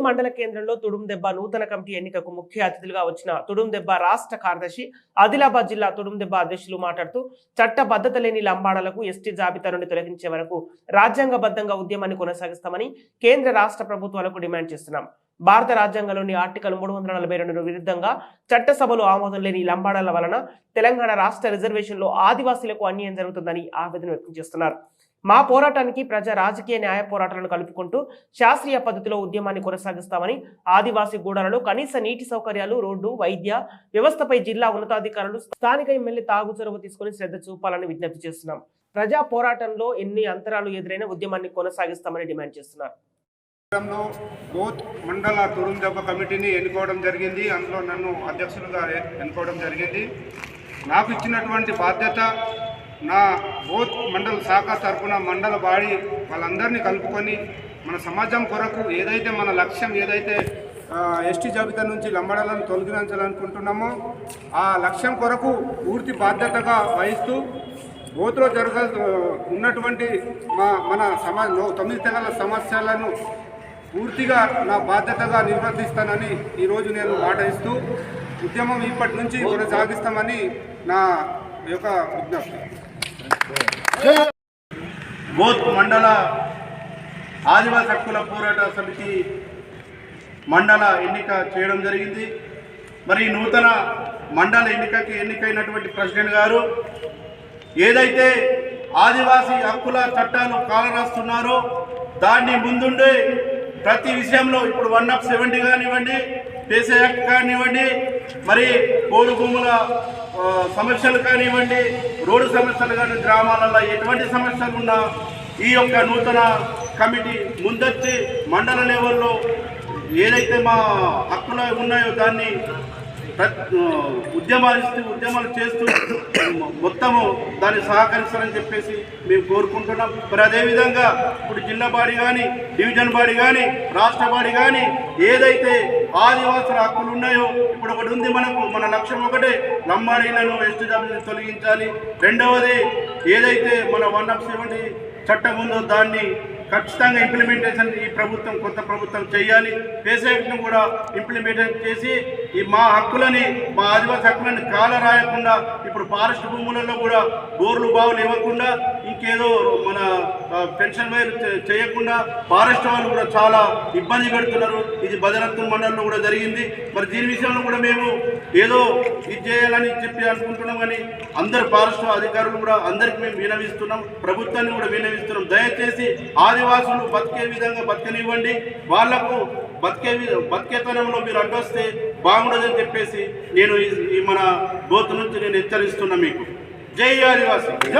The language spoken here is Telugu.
మండల కేంద్రంలో తుడుందెబ్బ నూతన కమిటీ ఎన్నికకు ముఖ్య అతిథులుగా వచ్చిన తుడుందెబ్బ రాష్ట్ర కార్యదర్శి ఆదిలాబాద్ జిల్లా తుడుందెబ్బ అధ్యక్షులు మాట్లాడుతూ చట్టబద్ధత లేని లంబాడలకు ఎస్టీ జాబితా నుండి తొలగించే వరకు రాజ్యాంగబద్ధంగా ఉద్యమాన్ని కొనసాగిస్తామని కేంద్ర రాష్ట్ర ప్రభుత్వాలకు డిమాండ్ చేస్తున్నాం. భారత రాజ్యాంగంలోని ఆర్టికల్ మూడు వందల నలభై రెండు విరుద్ధంగా చట్టసభలో ఆమోదం లేని లంబాడాల వలన తెలంగాణ రాష్ట్ర రిజర్వేషన్లో ఆదివాసీలకు అన్యాయం జరుగుతుందని ఆవేదన వ్యక్తం చేస్తున్నారు. మా పోరాటానికి ప్రజా రాజకీయ న్యాయ పోరాటాలను కలుపుకుంటూ శాస్త్రీయ పద్ధతిలో ఉద్యమాన్ని కొనసాగిస్తామని ఆదివాసీ గూడాలలో కనీస నీటి సౌకర్యాలు రోడ్డు వైద్య వ్యవస్థపై జిల్లా ఉన్నతాధికారులు స్థానిక ఎమ్మెల్యే తాగు చొరవ తీసుకుని శ్రద్ధ చూపాలని విజ్ఞప్తి చేస్తున్నాం. ప్రజా పోరాటంలో ఎన్ని అంతరాలు ఎదురైనా ఉద్యమాన్ని కొనసాగిస్తామని డిమాండ్ చేస్తున్నారు. బోత్ మండల తురుందెబ్బ కమిటీని ఎన్నుకోవడం జరిగింది. అందులో నన్ను అధ్యక్షులుగా ఎన్నుకోవడం జరిగింది. నాకు ఇచ్చినటువంటి బాధ్యత నా బోత్ మండల శాఖ తరఫున మండల బాడి వాళ్ళందరినీ కలుపుకొని మన సమాజం కొరకు ఏదైతే మన లక్ష్యం ఏదైతే ఎస్టీ జాబితా నుంచి లంబడాలను తొలగించాలనుకుంటున్నామో ఆ లక్ష్యం కొరకు పూర్తి బాధ్యతగా వహిస్తూ బోత్లో జరగ ఉన్నటువంటి మా మన సమా తొమ్మిది తెగల సమస్యలను పూర్తిగా నా బాధ్యతగా నిర్వర్తిస్తానని ఈరోజు నేను మాట ఇస్తూ ఉద్యమం ఇప్పటి నుంచి కొనసాగిస్తామని నా యొక్క విజ్ఞప్తి. బోత్ మండల ఆదివాసీ హక్కుల పోరాట సమితి మండల ఎన్నిక చేయడం జరిగింది. మరి నూతన మండల ఎన్నికకి ఎన్నికైనటువంటి ప్రెసిడెంట్ గారు ఏదైతే ఆదివాసీ హక్కుల చట్టాలు కాలరాస్తున్నారో దాన్ని ముందుండే ప్రతి విషయంలో ఇప్పుడు వన్ ఆఫ్ సెవెంటీ కానివ్వండి పేసే యాక్ట్ కానివ్వండి మరి పోడు భూముల సమస్యలు కానివ్వండి రోడ్డు సమస్యలు కానీ గ్రామాలలో ఎటువంటి సమస్యలు ఉన్నా ఈ యొక్క నూతన కమిటీ ముందొచ్చి మండల లెవెల్లో ఏదైతే మా హక్కులు ఉన్నాయో దాన్ని ఉద్యమాలు ఇస్తూ ఉద్యమాలు చేస్తూ మొత్తము దాన్ని సహకరిస్తారని చెప్పేసి మేము కోరుకుంటున్నాం. మరి అదేవిధంగా ఇప్పుడు జిల్లా బాడీ కానీ డివిజన్ బాడీ కానీ రాష్ట్ర బాడీ కానీ ఏదైతే ఆదివాసుల హక్కులు ఉన్నాయో ఇప్పుడు ఒకటి ఉంది మనకు మన లక్ష్యం ఒకటే లంబాడీలను వెస్ట్ జాబితాని తొలగించాలి. రెండవది ఏదైతే మన వన్ ఆఫ్ సెవెంటీ చట్టం ఉందో దాన్ని ఖచ్చితంగా ఇంప్లిమెంటేషన్ ఈ ప్రభుత్వం కొత్త ప్రభుత్వం చేయాలి. పేసేట్ను కూడా ఇంప్లిమెంటేషన్ చేసి ఈ మా హక్కులని మా ఆదివాసీ హక్కులని కాల రాయకుండా ఇప్పుడు ఫారెస్ట్ భూములలో కూడా బోర్లు బావులు ఇవ్వకుండా ఇంకేదో మన పెన్షన్ వైర్ చేయకుండా ఫారెస్ట్ వాళ్ళు కూడా చాలా ఇబ్బంది పెడుతున్నారు. ఇది భద్రత్వం మండలంలో కూడా జరిగింది. మరి దీని విషయంలో కూడా మేము ఏదో ఇది చేయాలని చెప్పి అనుకుంటున్నాం కానీ అందరు ఫారెస్ట్ అధికారులు కూడా అందరికి మేము వినవిస్తున్నాం. ప్రభుత్వాన్ని కూడా వినవిస్తున్నాం. దయచేసి ఆది ఆదివాసులు బతికే విధంగా బతకనివ్వండి. వాళ్ళకు బతికే బతికేతనంలో మీరు అడ్డొస్తే బాగుండదని చెప్పేసి నేను ఈ- మన బోతు నుంచి నేను హెచ్చరిస్తున్నా మీకు. జై ఆదివాసి.